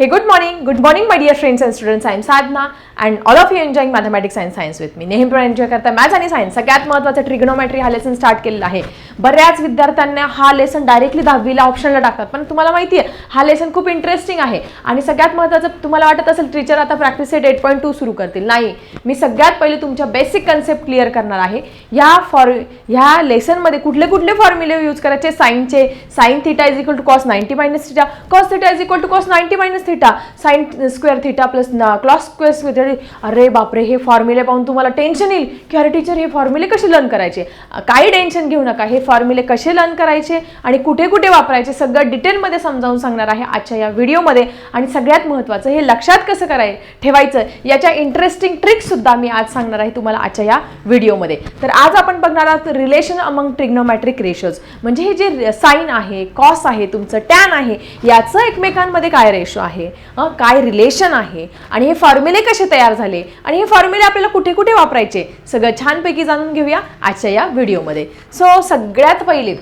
Hey, good morning. Good morning, my dear friends and students. I am Sadhna and all of you enjoying mathematics and science with me. नेहमीप्रमाणे enjoy करता maths आणि science सगळ्यात महत्त्वाचा trigonometry हा lesson start केलेला आहे. बऱ्याच विद्यार्थ्यांना हा लेसन डायरेक्टली दहावीला ऑप्शनला टाकतात. पण तुम्हाला माहिती आहे हा लेसन खूप इंटरेस्टिंग आहे. आणि सगळ्यात महत्त्वाचं तुम्हाला वाटत असेल टीचर आता practice set eight point two सुरू करतील. नाही. मी सगळ्यात पहिले तुमच्या बेसिक कन्सेप्ट क्लिअर करणार आहे. या फॉर ह्या लेसनमध्ये कुठले कुठले फॉर्म्युले यूज करायचे? साईनचे sine theta is equal to cos ninety minus theta cos theta is equal to cos ninety minus theta sine square theta plus cos square square अरे बापरे हे फॉर्म्युले पाहून तुम्हाला टेन्शन येईल. की अरे टीचर हे फॉर्म्युले कसे लर्न करायचे? काही टेन्शन घेऊ नका. हे फॉर्म्युले कसे लर्न करायचे आणि कुठे कुठे वापरायचे? सगळं डिटेलमध्ये समजावून सांगणार आहे आजच्या या व्हिडिओमध्ये आणि सगळ्यात महत्त्वाचं हे लक्षात कसं कराय ठेवायचं? याच्या इंटरेस्टिंग ट्रिक्ससुद्धा मी आज सांगणार आहे तुम्हाला आजच्या या व्हिडिओमध्ये तर आज आपण बघणार आहोत रिलेशन अमंग ट्रिग्नोमॅट्रिक रेशोज म्हणजे हे जे साईन आहे कॉस आहे तुमचं टॅन आहे याचं एकमेकांमध्ये काय रेशो आहे? हं, काय रिलेशन आहे? आणि हे फॉर्म्युले कसे तयार झाले? आणि हे फॉर्म्युले आपल्याला कुठे कुठे वापरायचे? सगळं छानपैकी जाणून घेऊया आजच्या या व्हिडिओमध्ये सो सगळ्यात पहिले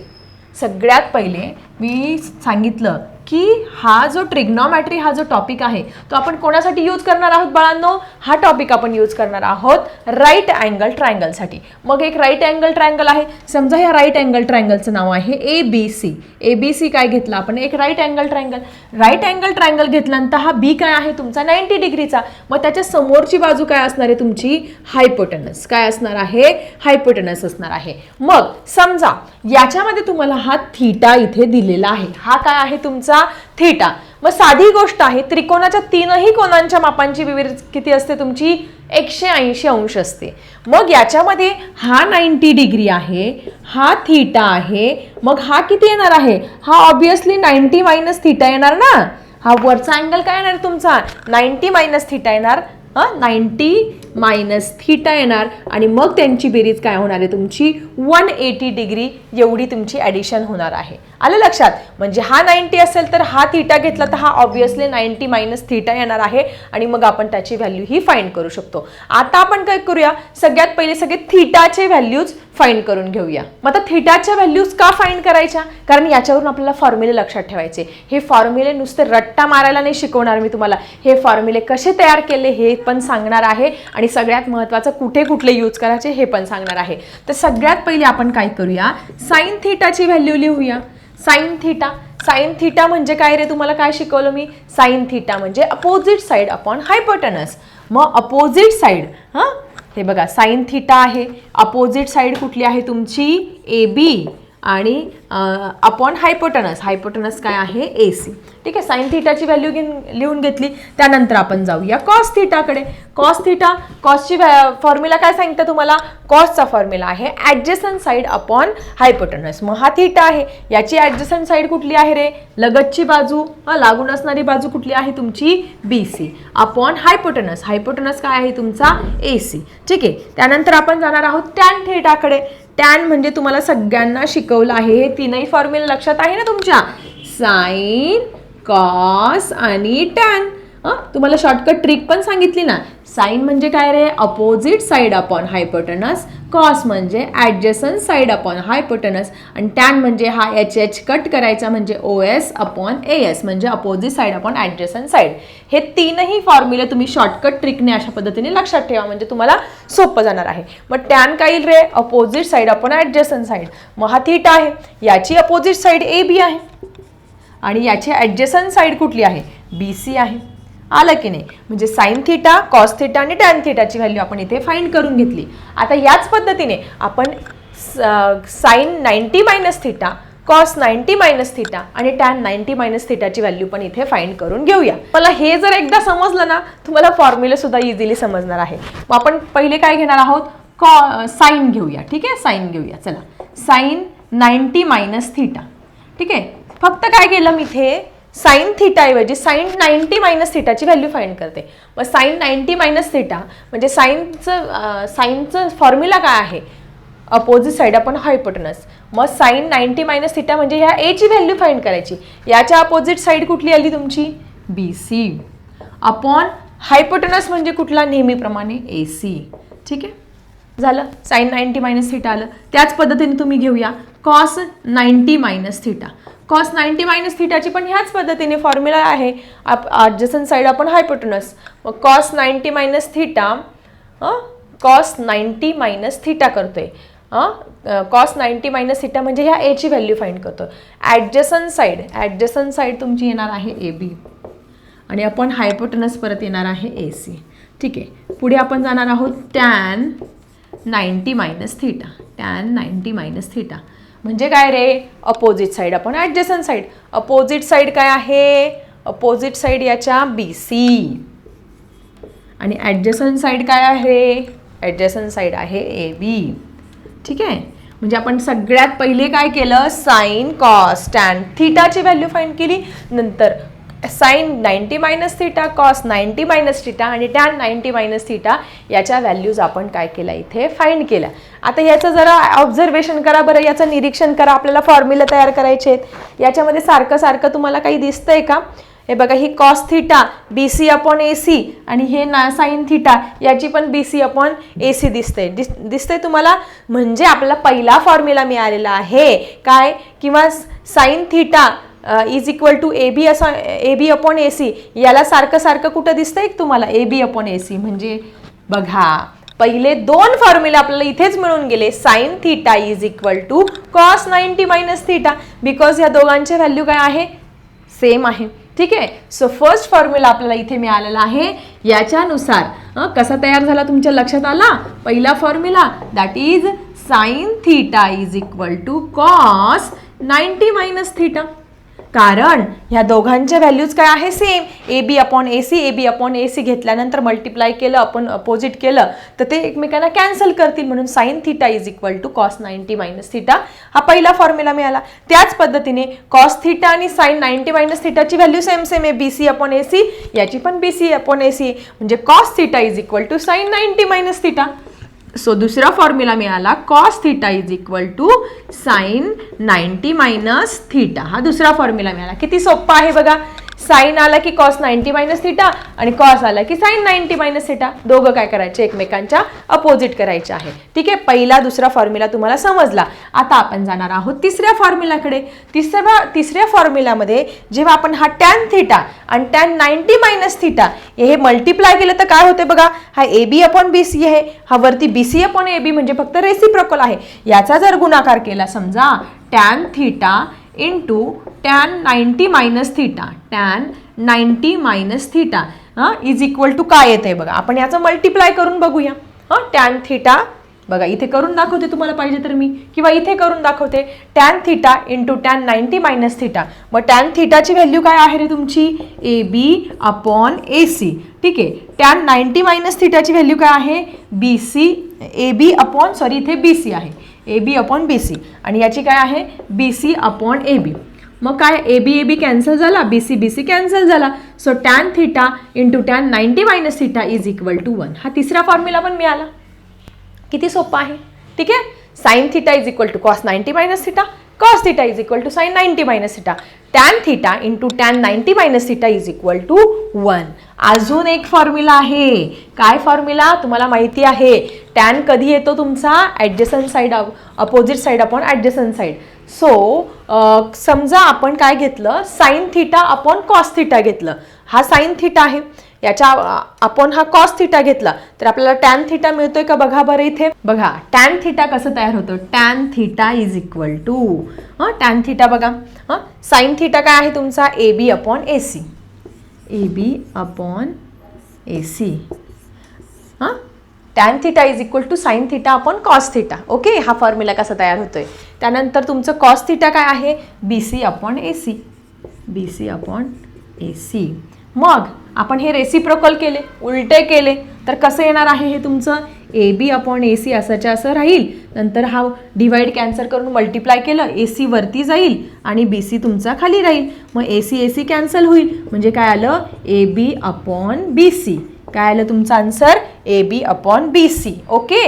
सगळ्यात पहिले मी सांगितलं की हा जो ट्रिग्नॉमॅट्री हा जो टॉपिक आहे तो आपण कोणासाठी यूज करणार आहोत बाळांनो? हा टॉपिक आपण यूज करणार आहोत राईट अँगल ट्रायंगलसाठी मग एक राईट अँगल ट्रायंगल आहे. समजा ह्या राईट अँगल ट्रायंगलचं नाव आहे A B C A B C काय घेतलं आपण? एक right angle triangle right angle triangle घेतल्यानंतर हा बी काय आहे तुमचा? नाईन्टी डिग्रीचा मग त्याच्या समोरची बाजू काय असणार आहे तुमची? हायपोटनस काय असणार आहे? हायपोटनस असणार आहे. मग समजा याच्यामध्ये तुम्हाला हा थीटा इथे दिलेला आहे. हा काय आहे तुमचा? थीटा. मग साधी गोष्ट आहे त्रिकोणाच्या तीनही कोणांच्या मापांची विविध किती असते तुमची? एकशे ऐंशी अंश असते. मग याच्यामध्ये हा नाईन्टी डिग्री आहे हा थीटा आहे मग हा किती येणार आहे? हा ऑब्विसली नाईन्टी मायनस थीटा येणार ना? हा वरचा अँगल काय येणार तुमचा? नाईन्टी मायनस थीटा येणार. हां? नाईन्टी मायनस थीटा येणार आणि मग त्यांची बेरीज काय होणार आहे? तुमची वन एटी डिग्री एवढी तुमची ॲडिशन होणार आहे. आलं लक्षात? म्हणजे हा नाईन्टी असेल तर हा थीटा घेतला तर हा ऑब्वियसली नाईन्टी मायनस थीटा येणार आहे आणि मग आपण त्याची व्हॅल्यू ही फाईंड करू शकतो. आता आपण काय करूया? सगळ्यात पहिले सगळे थीटाचे व्हॅल्यूज फाईंड करून घेऊया. मग आता थीटाच्या व्हॅल्यूज का फाईंड करायच्या? कारण याच्यावरून आपल्याला फॉर्म्युले लक्षात ठेवायचे. हे फॉर्म्युले नुसते रट्टा मारायला नाही शिकवणार मी तुम्हाला. हे फॉर्म्युले कसे तयार केले हे पण सांगणार आहे आणि सगळ्यात महत्त्वाचं कुठे कुठले यूज करायचे हे पण सांगणार आहे. तर सगळ्यात पहिले आपण काय करूया? साईन थीटाची व्हॅल्यू लिहूया. साईन थीटा साईन थीटा म्हणजे काय रे? तुम्हाला काय शिकवलं मी? साईन थीटा म्हणजे अपोजिट साईड अपॉन हायपटनस मग अपोजिट साईड हां? हे बघा साईन थीटा आहे. अपोजिट साईड कुठली आहे तुमची? ए बी आणि अपॉन हायपोटनस हायपोटनस काय आहे? ए सी ठीक आहे साईन थिटाची व्हॅल्यू घेऊन लिहून घेतली. त्यानंतर आपण जाऊया कॉस थिटाकडे कॉस थिटा कॉसची फॉर्म्युला काय सांगतं तुम्हाला? कॉसचा फॉर्म्युला आहे ॲडजसन साईड अपॉन हायपोटनस मग हा थिटा आहे. याची ॲडजसन साईड कुठली आहे रे? लगतची बाजू. हां लागून असणारी बाजू कुठली आहे तुमची? B C upon hypotenuse hypotenuse काय आहे तुमचा? ए सी ठीक आहे. त्यानंतर आपण जाणार आहोत टॅन थिटाकडे टॅन म्हणजे तुम्हाला सगळ्यांना शिकवलं आहे. हे तीनही फॉर्म्युला लक्षात आहे ना तुमच्या? साईन कॉस आणि टॅन. हां? तुम्हाला शॉर्टकट ट्रिक पण सांगितली ना. साईन म्हणजे काय रे? Opposite side upon hypotenuse cos म्हणजे ॲडजसन साईड अपॉन हायपोटनस आणि टॅन म्हणजे हा एच एच कट करायचा म्हणजे O S upon A S म्हणजे opposite side upon adjacent side हे तीनही फॉर्म्युले तुम्ही शॉर्टकट ट्रिकने अशा पद्धतीने लक्षात ठेवा म्हणजे तुम्हाला सोपं जाणार आहे. मग टॅन काय रे? Opposite side upon adjacent side मग हा थीटा आहे. याची अपोजिट साईड ए बी आहे. आणि याची ॲडजसन साईड कुठली आहे? बी सी आहे. आलं की नाही? म्हणजे साईन थिटा कॉस थिटा आणि टॅन थिटाची व्हॅल्यू आपण इथे फाईंड करून घेतली. आता याच पद्धतीने आपण sine ninety minus theta cos ninety minus theta आणि टॅन नाईन्टी मायनस थिटाची व्हॅल्यू पण इथे फाईंड करून घेऊया. मला हे जर एकदा समजलं ना तुम्हाला फॉर्म्युलेसुद्धा इझिली समजणार आहे. मग आपण पहिले काय घेणार आहोत? कॉ साईन घेऊया. ठीक आहे? साईन घेऊया. चला. साईन नाईन्टी मायनस थिटा ठीक आहे? फक्त काय केलं मी इथे? साईन थिटाऐवजी साईन नाईन्टी मायनस थिटाची व्हॅल्यू फाईंड करते. मग साईन नाईन्टी मायनस थिटा म्हणजे साईनचं साईनचं फॉर्म्युला काय आहे? अपोजिट साईड आपण हायपोटनस. मग साईन नाईन्टी मायनस थिटा म्हणजे ह्या एची व्हॅल्यू फाईंड करायची. याच्या अपोजिट साईड कुठली आली तुमची? बी सी अपॉन हायपोटनस म्हणजे कुठला? नेहमीप्रमाणे ए सी ठीक आहे? झालं? साईन नाईन्टी मायनस थिटा आलं. त्याच पद्धतीने तुम्ही घेऊया. Cos ninety minus theta cos ninety minus थिटाची पण ह्याच पद्धतीने फॉर्म्युला आहे. आप ॲडजसन साईड आपण हायपोटनस मग cos ninety minus theta cos ninety minus theta आहे कॉस नाईन्टी मायनस थिटा म्हणजे ह्या एची व्हॅल्यू फाईंड करतो ॲडजसन साईड ॲडजसन साईड तुमची येणार आहे ए बी आणि आपण हायपोटनस परत येणार आहे ए सी ठीक आहे. पुढे आपण जाणार आहोत tan ninety minus theta tan ninety minus theta म्हणजे काय रे? अपोजिट साईड आपण ॲडजसन साईड अपोजिट साईड काय आहे? अपोजिट साईड याच्या बी सी आणि ॲडजसन साईड काय आहे? ॲडजसन साईड आहे ए बी ठीक आहे? म्हणजे आपण सगळ्यात पहिले काय केलं? साईन कॉस टॅन थिटाची व्हॅल्यू फाईंड केली. नंतर sine ninety minus theta cos ninety minus theta आणि टॅन नाईन्टी मायनस थिटा याच्या व्हॅल्यूज आपण काय केल्या इथे फाईंड केल्या. आता याचं जरा ऑब्झर्वेशन करा बरं याचं निरीक्षण करा आपल्याला फॉर्म्युला तयार करायचे आहेत. याच्यामध्ये सारखं सारखं तुम्हाला काही दिसतंय का? हे बघा ही cos theta B C upon A C आणि हे ना साईन थिटा याची पण B C upon A C दिसते दिस दिसते तुम्हाला? म्हणजे आपल्याला पहिला फॉर्म्युला मिळालेला आहे. काय? किंवा sine theta is equal to A B असं A B upon A C याला सारखं सारखं कुठं दिसतंय तुम्हाला? ए बी अपॉन ए सी म्हणजे बघा पहिले दोन फॉर्म्युला आपल्याला इथेच मिळून गेले. Sine theta is equal to cos ninety minus theta because या दोघांचे व्हॅल्यू काय आहे? सेम आहे. ठीक आहे? सो फर्स्ट फॉर्म्युला आपल्याला इथे मिळालेला आहे. याच्यानुसार कसा तयार झाला तुमच्या लक्षात आला? पहिला formula that is sine theta is equal to cos ninety minus theta कारण ह्या दोघांच्या व्हॅल्यूज काय आहे? Same A B upon A C A B upon A C घेतल्यानंतर मल्टिप्लाय केलं आपण अपोजिट केलं तर ते एकमेकांना कॅन्सल करतील म्हणून sine theta is equal to cos ninety minus theta हा पहिला फॉर्म्युला मिळाला. त्याच पद्धतीने कॉस थिटा आणि साईन नाईन्टी मायनस थिटाची व्हॅल्यू सेम सेम आहे B C upon A C याची पण B C upon A C म्हणजे cos theta is equal to sine ninety minus theta so दुसरा फॉर्म्युला मिळाला. Cos theta is equal to sine ninety minus theta हा दुसरा formula मिळाला. किती सोप्पा आहे बघा. साईन आला की कॉस नाईन्टी मायनस थिटा आणि कॉस आला की साईन नाईन्टी मायनस थिटा दोघं काय करायचे? एकमेकांच्या अपोजिट करायचे आहे. ठीक आहे? पहिला दुसरा फॉर्म्युला तुम्हाला समजला. आता आपण जाणार आहोत तिसऱ्या फॉर्म्युलाकडे तिसऱ्या तिसऱ्या फॉर्म्युलामध्ये जेव्हा आपण हा टॅन थिटा आणि टॅन नाईन्टी मायनस थिटा हे मल्टिप्लाय केलं तर काय होते बघा? हा ए बी अपॉन बी सी आहे. हा वरती बी सी अपॉन ए बी म्हणजे फक्त रेसिप्रोकल आहे. याचा जर गुणाकार केला समजा tan theta into tan ninety minus theta tan ninety minus theta हां इज इक्वल टू काय येते बघा? आपण याचं मल्टिप्लाय करून बघूया. हां टॅन थिटा बघा इथे करून दाखवते तुम्हाला पाहिजे तर मी. किंवा इथे करून दाखवते. Tan theta into tan ninety minus theta मग टॅन थिटाची व्हॅल्यू काय आहे रे तुमची? ए बी अपॉन ए सी ठीक आहे? टॅन नाईन्टी मायनस थिटाची व्हॅल्यू काय आहे? B C A B upon sorry इथे बी सी आहे. ए बी अपॉन बी सी आणि याची काय आहे? B C upon A B मग काय? A B A B cancel झाला. B C B C cancel झाला. So tan theta into tan ninety minus theta is equal to one हा तिसरा फॉर्म्युला पण मिळाला. किती सोपा आहे? ठीक आहे? Sine theta is equal to cos ninety minus theta cos theta is equal to sine ninety minus theta tan theta into tan ninety minus theta is equal to one अजून एक फॉर्म्युला आहे. काय फॉर्म्युला तुम्हाला माहिती आहे. Tan कधी येतो तुमचा? Adjacent side opposite side upon adjacent side so समजा आपण काय घेतलं? Sine theta upon cos theta घेतलं. हा साईन थिटा आहे. याच्या आपण हा कॉस थिटा घेतला. तर आपल्याला टॅन थिटा मिळतोय का? बघा बरं इथे. बघा टॅन थिटा कसं तयार होतं? Tan theta is equal to हां टॅन थिटा बघा. हां साईन थिटा काय आहे तुमचा? A B upon A C A B upon A C हां tan theta is equal to sine theta upon cos theta okay हा फॉर्म्युला कसा तयार होतोय? त्यानंतर तुमचं कॉस थिटा काय आहे? B C upon A C B C upon A C मग आपण हे रेसिप्रोकल केले उलटे केले तर कसं येणार आहे हे तुमचं? ए बी अपॉन ए सी असंच्या असं राहील. नंतर हा डिवाइड कॅन्सल करून मल्टिप्लाय केलं ए सी वरती जाईल आणि बी सी तुमचा खाली राहील. मग A C A C cancel होईल. म्हणजे काय आलं? ए बी अपॉन बी सी काय आलं तुमचं answer A B upon B C okay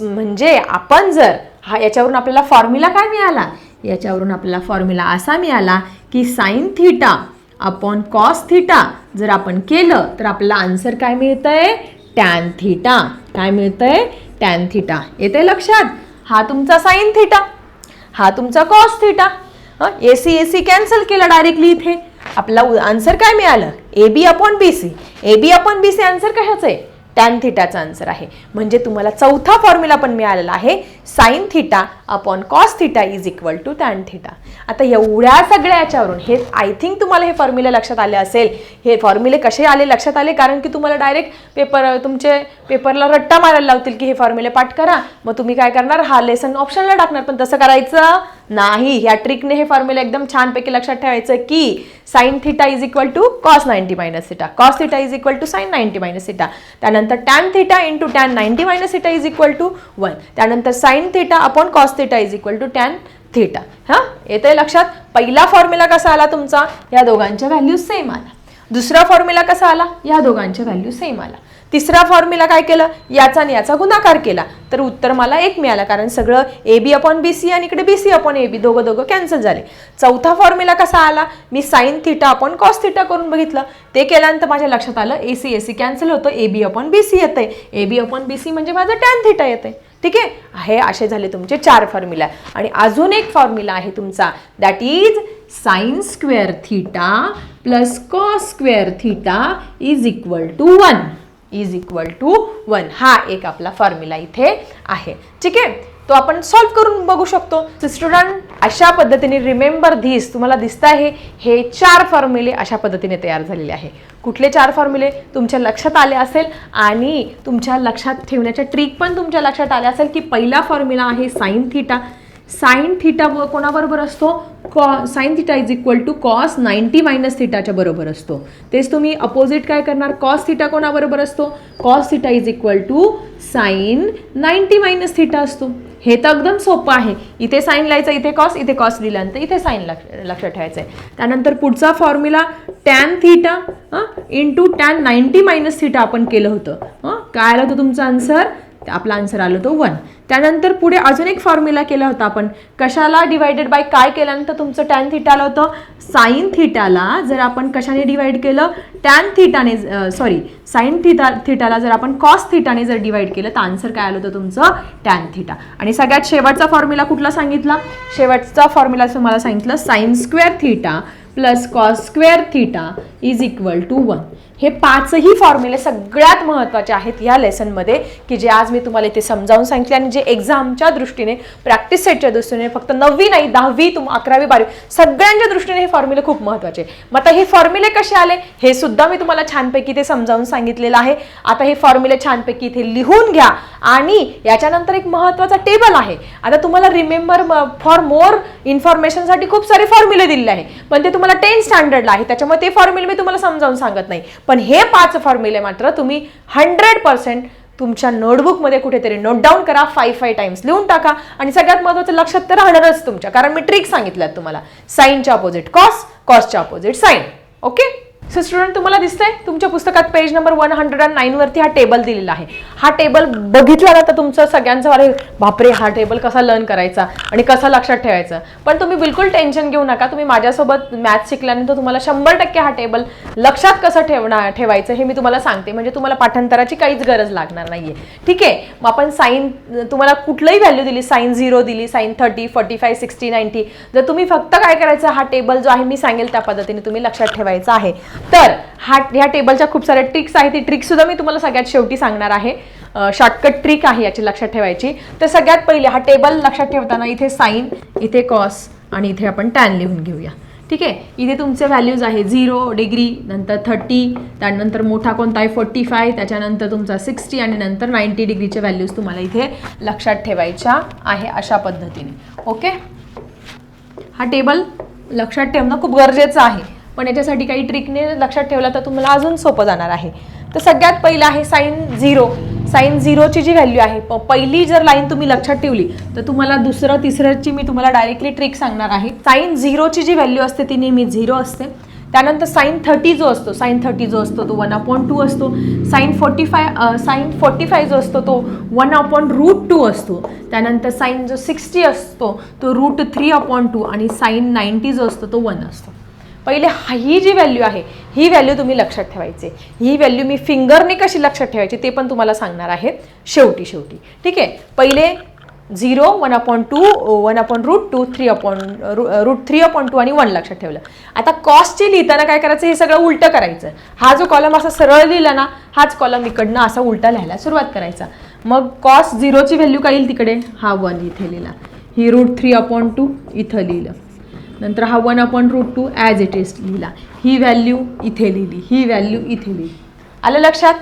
म्हणजे आपण जर हा याच्यावरून आपल्याला फॉर्म्युला काय मिळाला? याच्यावरून आपल्याला फॉर्म्युला असा मिळाला की sine theta upon cos theta जर आपण केलं तर आपल्याला आन्सर काय मिळतं आहे टॅन थिटा काय मिळतं आहे टॅन थिटा येते लक्षात? हा तुमचा साईन थिटा हा तुमचा cos theta A C A C cancel केलं डायरेक्टली इथे. आपला आन्सर काय मिळालं? A B upon B C A B upon B C answer कशाचं आहे? टॅन थिटाचा आन्सर आहे. म्हणजे तुम्हाला चौथा फॉर्म्युला पण मिळालेला आहे. Sine theta upon cos theta is equal to tan theta. आता एवढ्या सगळ्या याच्यावरून हे आय थिंक तुम्हाला हे फॉर्म्युले लक्षात आले असेल. हे फॉर्म्युले कसे आले लक्षात आले? कारण की तुम्हाला डायरेक्ट पेपर तुमचे पेपरला रट्टा मारायला लावतील की हे फॉर्म्युले पाठ करा. मग तुम्ही काय करणार? हा लेसन ऑप्शनला टाकणार. पण तसं करायचं नाही. ह्या ट्रिकने हे फॉर्म्युला एकदम छानपैकी लक्षात ठेवायचं की sine theta is equal to cos ninety minus theta cos theta is equal to sine ninety minus theta त्यानंतर tan theta into tan ninety minus theta is equal to one त्यानंतर sine theta upon cos theta is equal to tan theta हां? आहे लक्षात? पहिला formula कसा आला तुमचा? या दोघांच्या व्हॅल्यू सेम आला. दुसरा फॉर्म्युला कसा आला? या दोघांच्या व्हॅल्यू सेम आला. तिसरा फॉर्म्युला काय केलं? याचा आणि याचा गुणाकार केला. तर उत्तर मला एक मिळालं कारण सगळं ए बी अपॉन बी सी आणि इकडे बी सी अपॉन ए बी दोघं दोघं कॅन्सल झाले. चौथा फॉर्म्युला कसा आला? मी sine theta upon cos theta करून बघितलं. ते केल्यानंतर माझ्या लक्षात आलं A C A C cancel होतं. A B upon B C येतंय. ए बी अपॉन बी सी म्हणजे माझं टॅन थिटा येतंय. ठीक आहे? हे असे झाले तुमचे चार फॉर्म्युला आणि अजून एक फॉर्म्युला आहे तुमचा. That is sine square theta plus cos square theta is equal to one is equal to one हा एक आपला फॉर्म्युला इथे आहे. ठीक आहे? तो आपण सॉल्व्ह करून बघू शकतो. स्टुडंट अशा पद्धतीने रिमेंबर धीस तुम्हाला दिसत आहे हे चार फॉर्म्युले अशा पद्धतीने तयार झालेले आहे. कुठले चार फॉर्म्युले तुमच्या लक्षात आले असेल आणि तुमच्या लक्षात ठेवण्याच्या ट्रिक पण तुमच्या लक्षात आल्या असेल की पहिला फॉर्म्युला आहे साईन थिटा साईन थिटा व कोणाबरोबर असतो? कॉ sine theta is equal to cos ninety minus थिटाच्या बरोबर असतो. तेच तुम्ही अपोजिट काय करणार? कॉस थिटा कोणाबरोबर असतो? Cos theta is equal to sine ninety minus theta असतो. हे तर एकदम सोपं आहे. इथे साईन लिहायचं इथे कॉस इथे कॉस लिहिल्यानंतर इथे साईन लक्ष लक्षात ठेवायचं आहे त्यानंतर पुढचा formula tan theta into tan ninety minus theta आपण केलं होतं. हां काय आलं होतं तुमचं आन्सर आपला आन्सर आलं तो वन त्यानंतर पुढे अजून एक फॉर्म्युला केला होता आपण. कशाला डिवायडेड बाय काय केल्यानंतर तुमचं टॅन थिटा आलं होतं? साईन थिटाला जर आपण कशाने डिवाईड केलं? टॅन थिटाने सॉरी साईन थिटा थिटाला जर आपण कॉस थिटाने जर डिवाईड केलं तर आन्सर काय आलं होतं तुमचं? टॅन थिटा आणि सगळ्यात शेवटचा फॉर्म्युला कुठला सांगितला? शेवटचा फॉर्म्युला तुम्हाला सांगितलं sine square theta plus cos square theta is equal to one हे पाचही फॉर्म्युले सगळ्यात महत्त्वाचे आहेत या लेसनमध्ये की जे आज मी तुम्हाला इथे समजावून सांगितले आणि जे एक्झामच्या दृष्टीने प्रॅक्टिस सेटच्या दृष्टीने फक्त नववी नाही दहावी तुम अकरावी बारावी सगळ्यांच्या दृष्टीने हे फॉर्म्युले खूप महत्त्वाचे आहे. मग आता हे फॉर्म्युले कसे आले? हे सुद्धा मी तुम्हाला छानपैकी ते समजावून सांगितलेलं आहे. आता हे फॉर्म्युले छानपैकी इथे लिहून घ्या आणि याच्यानंतर एक महत्त्वाचा टेबल आहे. आता तुम्हाला रिमेंबर फॉर मोर इन्फॉर्मेशनसाठी खूप सारे फॉर्म्युले दिलेले आहे. पण ते तुम्हाला टेन स्टँडर्डला आहे. त्याच्यामुळे ते फॉर्म्युले मी तुम्हाला समजावून सांगत नाही. पण हे पाच फॉर्म्युले मात्र तुम्ही हंड्रेड पर्सेंट तुमच्या नोटबुकमध्ये कुठेतरी नोट डाऊन करा फाईव्ह फाईव्ह टाइम्स लिहून टाका. आणि सगळ्यात महत्त्वाचं लक्षात तर राहणारच तुमच्या. कारण मी ट्रिक सांगितल्यात तुम्हाला. साईनच्या opposite cos कॉसच्या opposite sine okay so student तुम्हाला दिसतंय? तुमच्या पुस्तकात page number one hundred and nine वरती हा टेबल दिलेला आहे. हा टेबल बघितला ना तर तुमचं सगळ्यांचं अरे बापरे हा टेबल कसा लर्न करायचा आणि कसा लक्षात ठेवायचा? पण तुम्ही बिलकुल टेन्शन घेऊ नका. तुम्ही माझ्यासोबत मॅथ्स शिकल्यानंतर तुम्हाला शंभर टक्के हा टेबल लक्षात कसं ठेवणार ठेवायचं हे मी तुम्हाला सांगते. म्हणजे तुम्हाला पाठांतराची काहीच गरज लागणार नाही आहे ठीक आहे? मग आपण साईन तुम्हाला कुठलंही व्हॅल्यू दिली साईन झिरो दिली sine thirty forty five sixty ninety जर तुम्ही फक्त काय करायचं हा टेबल जो आहे मी सांगेल त्या पद्धतीने तुम्ही लक्षात ठेवायचा आहे. तर हा ह्या टेबलच्या खूप साऱ्या ट्रिक्स आहेत. ती ट्रिकसुद्धा मी तुम्हाला सगळ्यात शेवटी सांगणार आहे. शॉर्टकट ट्रिक आहे याची लक्षात ठेवायची. तर सगळ्यात पहिले हा टेबल लक्षात ठेवताना इथे साईन इथे कॉस आणि इथे आपण टॅन लिहून घेऊया. ठीक आहे? इथे तुमचे व्हॅल्यूज आहे झिरो डिग्री नंतर थर्टी त्यानंतर मोठा कोणता आहे? फोर्टी फाय त्याच्यानंतर तुमचा सिक्स्टी आणि नंतर नाईन्टी डिग्रीचे व्हॅल्यूज तुम्हाला इथे लक्षात ठेवायच्या आहे अशा पद्धतीने. ओके हा टेबल लक्षात ठेवणं खूप गरजेचं आहे. पण याच्यासाठी काही ट्रिकने लक्षात ठेवला तर तुम्हाला अजून सोपं जाणार आहे. तर सगळ्यात पहिलं आहे साईन झिरो. साईन झिरोची जी व्हॅल्यू आहे प पहिली जर लाईन तुम्ही लक्षात ठेवली तर तुम्हाला दुसरं तिसऱ्याची मी तुम्हाला डायरेक्टली ट्रिक सांगणार आहे. साईन झिरोची जी व्हॅल्यू असते ती नेहमी झिरो असते. त्यानंतर साईन थर्टी जो असतो साईन थर्टी जो असतो तो वन अपॉन टू असतो. Sine forty five sine forty five जो असतो तो वन अपॉन रूट टू असतो. त्यानंतर साईन जो सिक्स्टी असतो तो रूट थ्री अपॉन टू आणि साईन नाईन्टी जो असतो तो वन असतो. पहिले हा- ही जी व्हॅल्यू आहे ही व्हॅल्यू तुम्ही लक्षात ठेवायची. ही व्हॅल्यू मी फिंगरने कशी लक्षात ठेवायची ते पण तुम्हाला सांगणार आहे शेवटी शेवटी. ठीक आहे? पहिले zero one upon two one upon root two three upon root three upon two आणि वन लक्षात ठेवलं. आता कॉस्टची लिहिताना काय करायचं? हे सगळं उलटं करायचं. हा जो कॉलम असा सरळ लिहिला ना हाच कॉलम इकडनं असा उलटा लिहायला सुरुवात करायचा. मग कॉस्ट झिरोची व्हॅल्यू काय येईल तिकडे? हा वन इथे लिहिला. ही रूट थ्री अपॉन टू इथं लिहिलं. नंतर हा one upon root two as it is लिहिला. ही व्हॅल्यू इथे लिहिली. ही व्हॅल्यू इथे लिहिली. आलं लक्षात?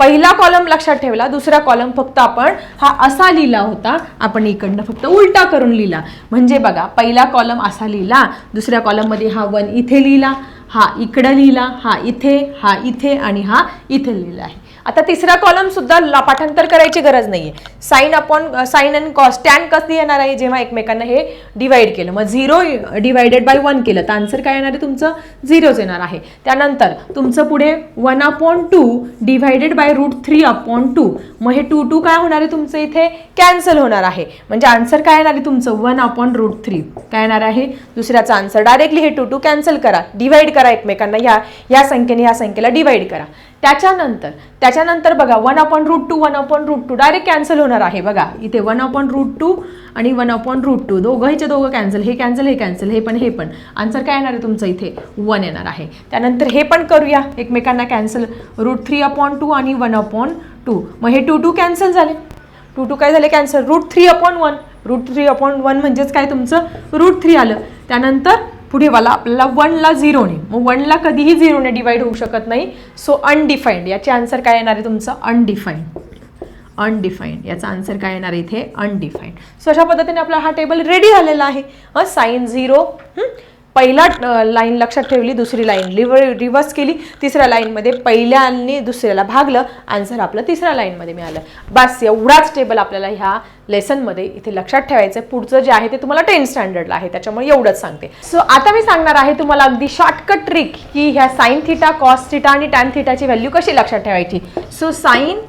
पहिला कॉलम लक्षात ठेवला दुसरा कॉलम फक्त आपण हा असा लिहिला होता. आपण इकडनं फक्त उलटा करून लिहिला. म्हणजे बघा पहिला कॉलम असा लिहिला दुसऱ्या कॉलममध्ये हा वन इथे लिहिला हा इकडं लिहिला हा इथे हा इथे आणि हा इथे लिहिला आहे. आता तिसरा कॉलम सुद्धा पाठांतर करायची गरज नाहीये. Sine upon sine and cos tan कधी येणार आहे? जेव्हा एकमेकांना हे डिवाइड केलं. मग झिरो डिवायडेड बाय वन केलं. तर आन्सर काय येणार आहे तुमचं? झिरोच येणार आहे. त्यानंतर तुमचं पुढे one upon two divided by root three upon two मग हे टू टू काय होणार आहे तुमचं इथे? कॅन्सल होणार आहे. म्हणजे आन्सर काय येणार आहे तुमचं? वन अपॉन रूट थ्री काय येणार आहे? दुसऱ्याचा आन्सर डायरेक्टली हे टू टू कॅन्सल करा. डिवाइड करा एकमेकांना. या या संख्येने या संख्येला डिवाइड करा. त्याच्यानंतर त्याच्यानंतर बघा one upon root two one upon root two direct cancel होणार आहे बघा. इथे वन अपॉन रूट टू आणि वन अपॉन रूट टू दोघं ह्याचे दोघं कॅन्सल हे कॅन्सल हे कॅन्सल हे पण हे पण. आन्सर काय येणार आहे तुमचं इथे? वन येणार आहे. त्यानंतर हे पण करूया. एकमेकांना cancel root three upon two आणि वन अपॉन टू मग हे टू टू कॅन्सल झाले. टू टू काय झाले? Cancel root three upon one root three upon one म्हणजेच काय तुमचं? रूट थ्री आलं. त्यानंतर पुढे वाला आपल्याला वनला झिरोने मग वनला कधीही झिरोने डिवाईड होऊ शकत नाही. सो अनडिफाईंड याचे आन्सर काय येणार आहे तुमचं? अनडिफाईंड अनडिफाईंड याचा आन्सर काय येणार आहे इथे? अनडिफाईंड सो अशा पद्धतीने आपला हा टेबल रेडी झालेला आहे. साईन झिरो पहिला लाईन लक्षात ठेवली दुसरी लाईन रिव रिव्हर्स केली तिसऱ्या लाईनमध्ये पहिल्याने दुसऱ्याला भागलं आन्सर आपलं तिसऱ्या लाईनमध्ये मिळालं. बस एवढाच टेबल आपल्याला ह्या लेसनमध्ये इथे लक्षात ठेवायचं पुढचं जे आहे ते तुम्हाला टेन स्टँडर्डला आहे. त्याच्यामुळे एवढंच सांगते. सो आता मी सांगणार आहे तुम्हाला अगदी शॉर्टकट ट्रिक की ह्या साईन थिटा कॉस थिटा आणि टॅन थिटाची व्हॅल्यू कशी लक्षात ठेवायची? सो साईन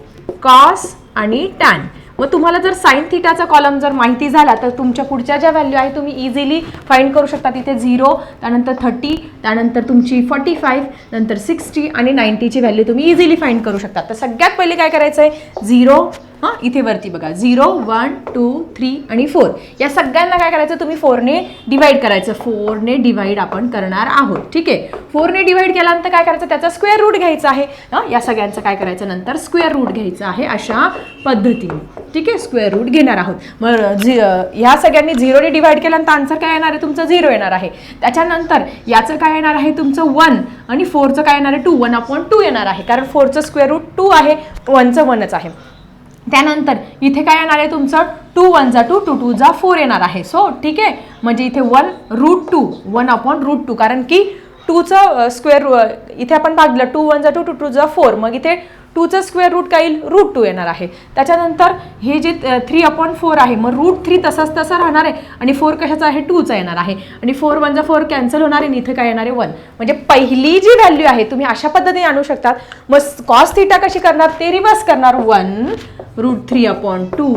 कॉस आणि टॅन मग तुम्हाला जर साईन थिटाचा कॉलम जर माहिती झाला तर तुमच्या पुढच्या ज्या व्हॅल्यू आहे तुम्ही इझिली फाईंड करू शकता. तिथे झिरो त्यानंतर थर्टी त्यानंतर तुमची फॉर्टी फाईव्ह नंतर सिक्स्टी आणि नाईन्टीची व्हॅल्यू तुम्ही इझिली फाईंड करू शकता. तर सगळ्यात पहिले काय करायचं आहे झिरो हां इथे वरती बघा. झिरो वन टू थ्री आणि फोर या सगळ्यांना काय करायचं? तुम्ही फोरने डिवाइड करायचं. फोरने डिवाइड आपण करणार आहोत. ठीक आहे? फोरने डिवाइड केल्यानंतर काय करायचं? त्याचा स्क्वेअर रूट घ्यायचा आहे. हां या सगळ्यांचं काय करायचं? नंतर स्क्वेअर रूट घ्यायचं आहे अशा पद्धतीने. ठीक आहे? स्क्वेअर रूट घेणार आहोत. मग झि ह्या सगळ्यांनी झिरोने डिवाइड केल्यानंतर आन्सर काय येणार आहे? तुमचं झिरो येणार आहे. त्याच्यानंतर याचं काय येणार आहे? तुमचं वन आणि फोरचं काय येणार आहे? टू वन अपॉन टू येणार आहे. कारण फोरचं स्क्वेअर रूट टू आहे. वनचं वनच आहे. त्यानंतर इथे काय येणार आहे तुमचं? Two one two two two जा फोर येणार आहे. सो ठीक आहे? म्हणजे इथे one root two one upon root two कारण की टूचं स्क्वेअर इथे आपण भागलं two one two two two जा फोर मग इथे टूचं स्क्वेअर रूट काय येईल रूट टू येणार आहे. त्याच्यानंतर हे जे थ्री अपॉन फोर आहे मग रूट थ्री तसाच तसा राहणार आहे आणि फोर कशाचा आहे? टूचा येणार आहे. आणि फोर वनचा फोर कॅन्सल होणार आहे इथं इथे काय येणार आहे? वन म्हणजे पहिली जी व्हॅल्यू आहे तुम्ही अशा पद्धतीने आणू शकतात. मग कॉस थिटा कशी करणार? ते रिवर्स करणार. One root three upon two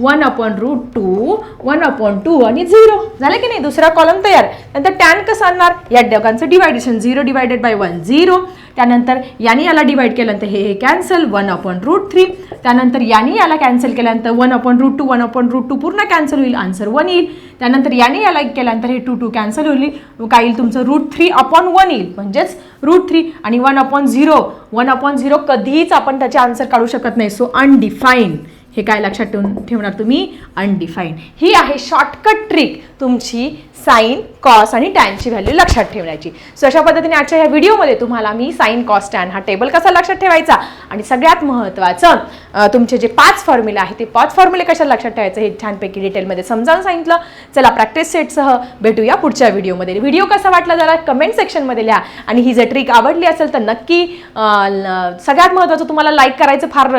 one upon root two one upon two आणि झिरो झालं की नाही? दुसरा कॉलम तयार. नंतर टॅन कसं आणणार? या डगांचं division zero divided by one zero त्यानंतर यांनी याला डिवाइड केल्यानंतर हे हे cancel one upon root three त्यानंतर यांनी याला कॅन्सल केल्यानंतर one upon root two one upon root two पूर्ण कॅन्सल होईल. आन्सर वन येईल. त्यानंतर याने याला केल्यानंतर हे टू टू कॅन्सल होईल. काय येईल तुमचं रूट थ्री अपॉन वन येईल. म्हणजेच रूट थ्री आणि one upon zero one upon zero कधीच आपण त्याचे आन्सर काढू शकत नाही. सो अनडिफाईन हे काय लक्षात ठेवून ठेवणार तुम्ही? अनडिफाईन ही आहे शॉर्टकट ट्रिक तुमची साईन कॉस आणि टॅनची व्हॅल्यू लक्षात ठेवण्याची. सो अशा पद्धतीने आजच्या ह्या व्हिडिओमध्ये तुम्हाला मी साईन कॉस टॅन हा टेबल कसा लक्षात ठेवायचा? आणि सगळ्यात महत्त्वाचं तुमचे जे पाच फॉर्म्युले आहे ते पाच फॉर्म्युले कशा लक्षात ठेवायचं हे छानपैकी डिटेलमध्ये समजावून सांगितलं. चला प्रॅक्टिस सेटसह भेटूया पुढच्या व्हिडिओमध्ये व्हिडिओ कसा वाटला जरा कमेंट सेक्शनमध्ये लिहा. आणि ही जर ट्रिक आवडली असेल तर नक्की सगळ्यात महत्त्वाचं तुम्हाला लाईक करायचं फार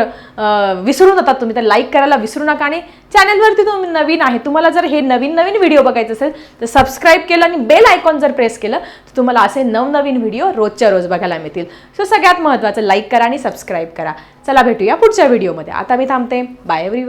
विसरून जातात तुम्ही. तर लाईक करायला विसरू नका आणि चॅनलवरती तुम्ही नवीन आहे तुम्हाला जर हे नवीन नवीन व्हिडिओ बघायचं असेल तर सबस्क्राईब केलं आणि बेल आयकॉन जर प्रेस केलं तर तुम्हाला असे नवनवीन व्हिडिओ रोजच्या रोज बघायला मिळतील. सो सगळ्यात महत्त्वाचं लाईक करा आणि सबस्क्राईब करा. चला भेटूया पुढच्या व्हिडिओमध्ये आता मी थांबते. Bye every